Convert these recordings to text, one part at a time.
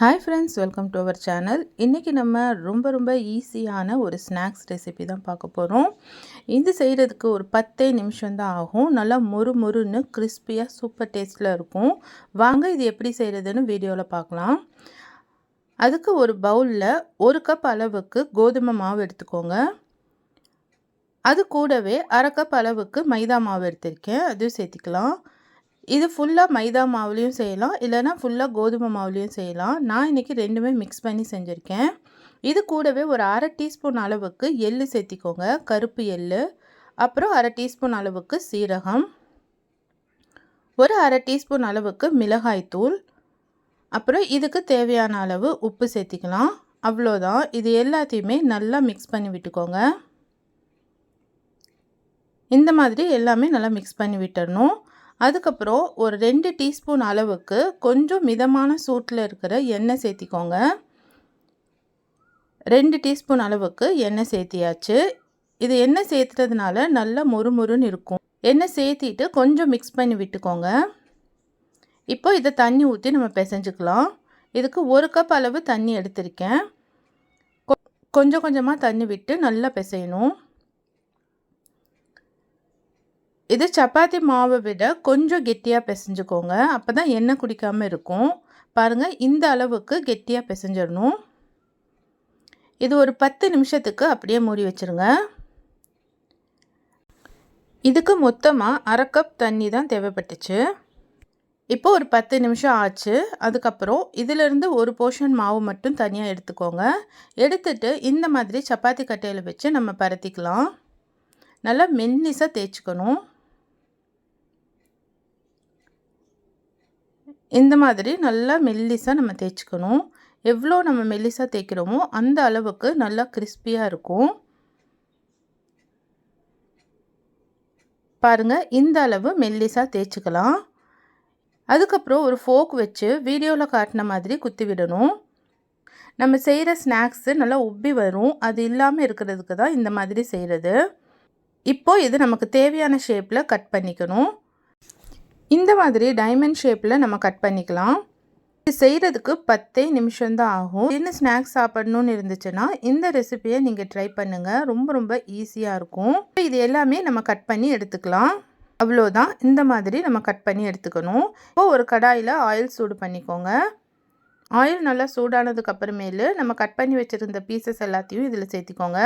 Hi friends welcome to our channel இன்றைக்கி நம்ம ரொம்ப ரொம்ப ஈஸியான ஒரு ஸ்நாக்ஸ் ரெசிபி தான் பார்க்க போகிறோம் இது செய்கிறதுக்கு ஒரு பத்தே நிமிஷம் தான் ஆகும். நல்லா மொறு மொறுன்னு கிறிஸ்பியாக சூப்பர் டேஸ்ட்டில் இருக்கும். வாங்க இது எப்படி செய்கிறதுன்னு வீடியோவில் பார்க்கலாம். அதுக்கு ஒரு பவுலில் ஒரு கப் அளவுக்கு கோதுமை மாவு எடுத்துக்கோங்க. அது கூடவே அரை கப் அளவுக்கு மைதா மாவு எடுத்திருக்கேன். அதுவும் சேர்த்திக்கலாம். இது ஃபுல்லாக மைதா மாவுலேயும் செய்யலாம். இல்லைனா ஃபுல்லாக கோதுமை மாவுலேயும் செய்யலாம். நான் இன்றைக்கி ரெண்டுமே மிக்ஸ் பண்ணி செஞ்சுருக்கேன். இது கூடவே ஒரு அரை டீஸ்பூன் அளவுக்கு எள்ளு சேர்த்திக்கோங்க. கருப்பு எள்ளு அப்புறம் அரை டீஸ்பூன் அளவுக்கு சீரகம் ஒரு அரை டீஸ்பூன் அளவுக்கு மிளகாய்த்தூள் அப்புறம் இதுக்கு தேவையான அளவு உப்பு சேர்த்திக்கலாம். அவ்வளோதான். இது எல்லாத்தையுமே நல்லா மிக்ஸ் பண்ணி விட்டுக்கோங்க. இந்த மாதிரி எல்லாமே நல்லா மிக்ஸ் பண்ணி விட்டுடணும் அதுக்கப்புறம் ஒரு ரெண்டு டீஸ்பூன் அளவுக்கு கொஞ்சம் மிதமான சூட்டில் இருக்கிற எண்ணெய் சேர்த்திக்கோங்க. ரெண்டு டீஸ்பூன் அளவுக்கு எண்ணெய் சேர்த்தியாச்சு. இது எண்ணெய் சேர்த்துறதுனால நல்லா மொறுமொறுன்னு இருக்கும். எண்ணெய் சேர்த்திட்டு கொஞ்சம் மிக்ஸ் பண்ணி விட்டுக்கோங்க. இப்போ இதை தண்ணி ஊற்றி நம்ம பிசைஞ்சுக்கலாம். இதுக்கு ஒரு கப் அளவு தண்ணி எடுத்திருக்கேன். கொஞ்சம் கொஞ்சமாக தண்ணி விட்டு நல்லா பிசையணும். இது சப்பாத்தி மாவை விட கொஞ்சம் கெட்டியாக பிசைஞ்சுக்கோங்க. அப்போ தான் எண்ணெய் குடிக்காமல் இருக்கும். பாருங்கள் இந்த அளவுக்கு கெட்டியாக பிசைஞ்சிடணும். இது ஒரு பத்து நிமிஷத்துக்கு அப்படியே மூடி வச்சுருங்க. இதுக்கு மொத்தமாக அரை கப் தண்ணி தான் தேவைப்பட்டுச்சு. இப்போ ஒரு பத்து நிமிஷம் ஆச்சு. அதுக்கப்புறம் இதிலிருந்து ஒரு போர்ஷன் மாவு மட்டும் தனியாக எடுத்துக்கோங்க. எடுத்துட்டு இந்த மாதிரி சப்பாத்தி கட்டையில் வச்சு நம்ம பரத்திக்கலாம். நல்லா மென்னிஸாக தேய்ச்சிக்கணும். இந்த மாதிரி நல்லா மெல்லிஸாக நம்ம தேய்ச்சிக்கணும். எவ்வளோ நம்ம மெல்லிஸாக தேய்க்கிறோமோ அந்த அளவுக்கு நல்லா கிறிஸ்பியாக இருக்கும். பாருங்கள் இந்த அளவு மெல்லிஸாக தேய்ச்சிக்கலாம். அதுக்கப்புறம் ஒரு ஃபோக் வச்சு வீடியோவில் காட்டின மாதிரி குத்தி விடணும். நம்ம செய்கிற ஸ்நாக்ஸு நல்லா உப்பி வரும். அது இல்லாமல் இருக்கிறதுக்கு தான் இந்த மாதிரி செய்கிறது இப்போது இது நமக்கு தேவையான ஷேப்பில் கட் பண்ணிக்கணும். இந்த மாதிரி டைமண்ட் ஷேப்பில் நம்ம கட் பண்ணிக்கலாம். இது செய்கிறதுக்கு பத்தே நிமிஷம்தான் ஆகும். இன்னும் ஸ்நாக்ஸ் சாப்பிடணும்னு இருந்துச்சுன்னா இந்த ரெசிபியை நீங்கள் ட்ரை பண்ணுங்கள் ரொம்ப ரொம்ப ஈஸியாக இருக்கும். இது எல்லாமே நம்ம கட் பண்ணி எடுத்துக்கலாம். அவ்வளோதான். இந்த மாதிரி நம்ம கட் பண்ணி எடுத்துக்கணும். இப்போது ஒரு கடாயில் ஆயில் சூடு பண்ணிக்கோங்க. ஆயில் நல்லா சூடானதுக்கு அப்புறமேலு நம்ம கட் பண்ணி வச்சுருந்த பீசஸ் எல்லாத்தையும் இதில் சேர்த்திக்கோங்க.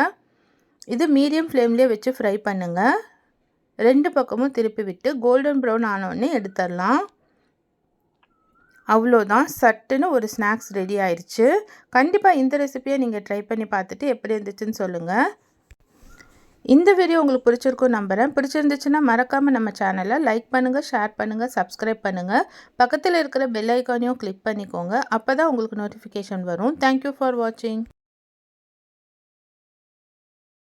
இது மீடியம் ஃப்ளேம்லேயே வச்சு ஃப்ரை பண்ணுங்கள் ரெண்டு பக்கமும் திருப்பி விட்டு கோல்டன் ப்ரௌன் ஆனோடனே எடுத்துடலாம். அவ்வளோதான் சட்டுன்னு ஒரு ஸ்நாக்ஸ் ரெடி ஆயிடுச்சு கண்டிப்பாக இந்த ரெசிப்பியை நீங்கள் ட்ரை பண்ணி பார்த்துட்டு எப்படி இருந்துச்சுன்னு சொல்லுங்கள் இந்த வீடியோ உங்களுக்கு பிடிச்சிருக்கும் நம்புகிறேன் பிடிச்சிருந்துச்சுன்னா மறக்காமல் நம்ம சேனலை லைக் பண்ணுங்கள் ஷேர் பண்ணுங்கள் சப்ஸ்கிரைப் பண்ணுங்கள் பக்கத்தில் இருக்கிற பெல் ஐக்கானையும் கிளிக் பண்ணிக்கோங்க. அப்போ தான் உங்களுக்கு நோட்டிஃபிகேஷன் வரும். தேங்க்யூ ஃபார் வாட்சிங்